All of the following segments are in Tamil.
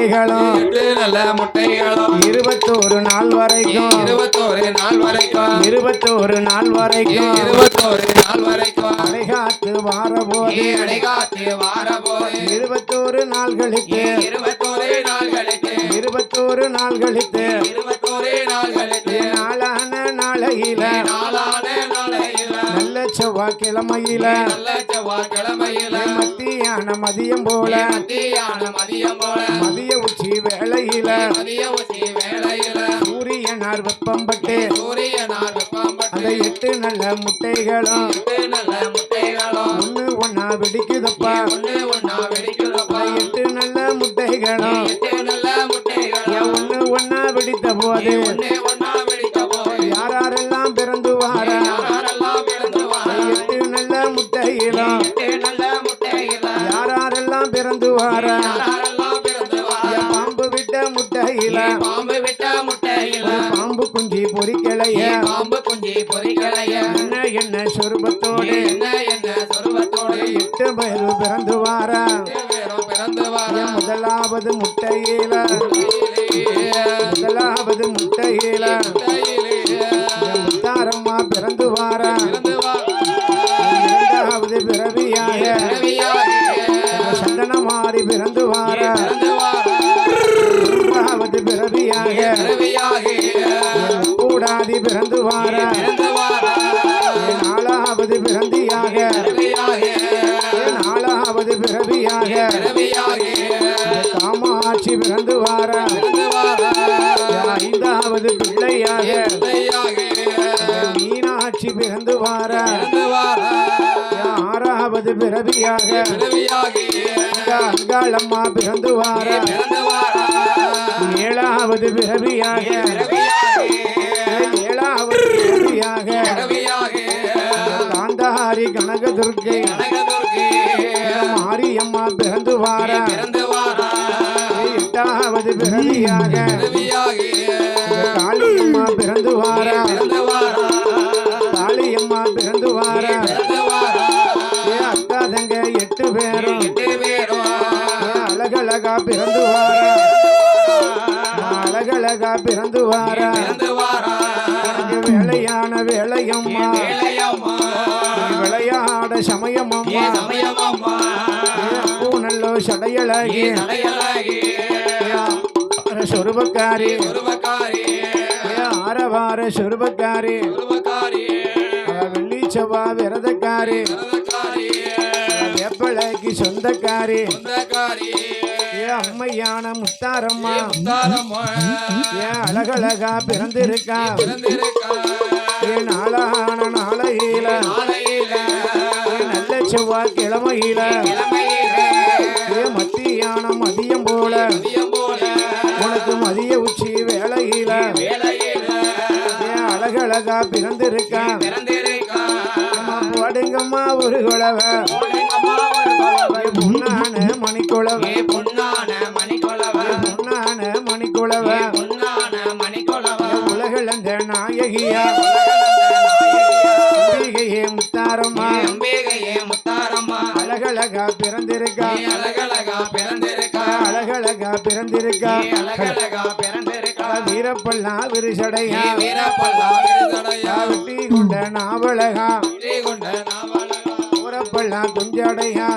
முட்டைகளும் எட்டு நல்ல முட்டைகளும் இருபத்தோரு நாள் வரைக்கும் இருபத்தோரு நாள் வரைக்கும் இருபத்தோரு நாள் வரைக்கும் இருபத்தோரு நாள் வரைக்கும் அடைகாத்து வாரபோது அடைகாத்து வார போது இருபத்தோரு நாள் கழித்து இருபத்தோரு நாள் கழித்து இருபத்தோரு நாள் கழித்து செவ்வாய்க்கிழமையில நல்ல செவ்வாய்க்கிழமையில மத்தியான மதியம் போல. மத்தியான மதியம் போல. மதிய உச்சி வேளையில. மதிய உச்சி வேளையில. சூரியனார் வெப்பம் பட்டு. சூரியனார் வெப்பம்பட்டு அந்த எட்டு நல்ல முட்டைகளும். நல்ல முட்டைகளும். ஒண்ணு ஒண்ணா வெடிக்குதப்பா. ஒண்ணு ஒண்ணா வெடிக்கிறப்ப எட்டு நல்ல முட்டைகளும். எட்டு நல்ல முட்டைகளும். ஒண்ணு ஒண்ணா வெடித்த போது. ஒண்ணு முட்டையில? பாம்பு விட்ட முட்டையில? பாம்பு குஞ்சு பொறிக்கலைய? பாம்பு குஞ்சி பொறிக்கலைய? என்ன என்ன சொருபத்தோடு? என்ன என்ன சொருபத்தோடு? எட்டு பேரு பிறந்து வார? பிறந்து வாரா? முதலாவது முட்டையில? முதலாவது முட்டையில? முத்தாரம்மா பிறந்து வார? இரண்டாவது பிறவியாக சந்தனமாரி பிறந்து காமாட்சி பிறந்து வார. ஐந்தாவது பிள்ளையாக. மீனாட்சி பிறந்து வார. ஆறாவது பிறவியாக. அங்காளம்மா பிறந்து வார. ஏழாவது பிறவியாக. ஏழாவது பிறவியாக. காந்தாரி கனகதுர்க்கை மாரியம்மா பிறந்து வார. எட்டாவது பிறவியாக. காளியம்மா பிறந்து வார காளியம்மா பிறந்து வாரா அக்கா தங்க எட்டு பேரும். அழகழகா பிறந்து வாரா அழகழகா பிறந்து வாரா வேலையான வேலையம்மா. விளையாட சமயமம்மா. பூ நல்லோ சடையழகி. சொருபக்காரி. ஆரவார சொருபக்காரி. வெள்ளி செவ்வா விரதக்காரி. வேப்பலைக்கு சொந்தக்காரி. ஏ அம்மையான முத்தாரம்மா. ஏன் அழகழகா பிறந்திருக்கா. ஏ நாளான நாளையில. நல்ல செவ்வாய் கிழமையில. அழகழகா பிறந்திருக்கா அம்மா போடுங்கம்மா ஒரு குழவ பொன்னான மணிக்குழவ பொன்னான மணிக்கொலவ. பொன்னான மணிக்குழவ பொன்னான உலகளந்த நாயகியா. அம்பிகையே முத்தாரம்மா. அம்பிகையே முத்தாரம்மா. அழகழகா பிறந்திருக்கா. அழகழகா பிறந்திருக்கா. அழகழகா பிறந்திருக்கா. அழகழகா பிறந்திருக்கா. வீரப்பல்லா விரிசடையா. வீரப்பல்லா நாவலகா வெற்றி கொண்ட நாவலகா ஊரப்பல்லா குஞ்சடையா.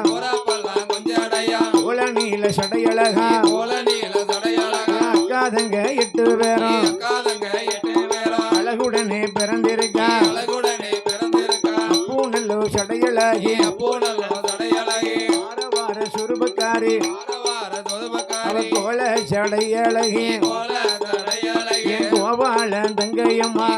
உல நீல சடையழகா. அக்காதங்க எட்டு பேரா. அழகுடனே பிறந்திருக்கா. அழகுடனே பிறந்திருக்கா. பூநல்லோ சடையழகி. வார சுருபக்காரி. கோல சடையழகி. கோபால தங்கையம்மா.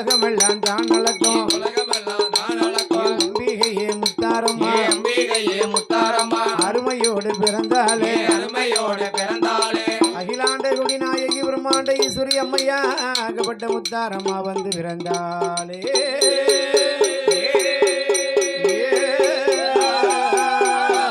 உலகமெல்லாம் தான் நடக்கும் உலகமெல்லாம் நான் அளக்கும் அம்பிகையே முத்தாரம்மா. அம்பிகையே முத்தாரம்மா அருமையோடு பிறந்தாலே அருமையோடு பிறந்தாலே அகிலாண்ட குடி நாயகி பிரம்மாண்ட ஈஸ்வரி அம்மையா ஆகப்பட்ட முத்தாரம்மா வந்து பிறந்தாலே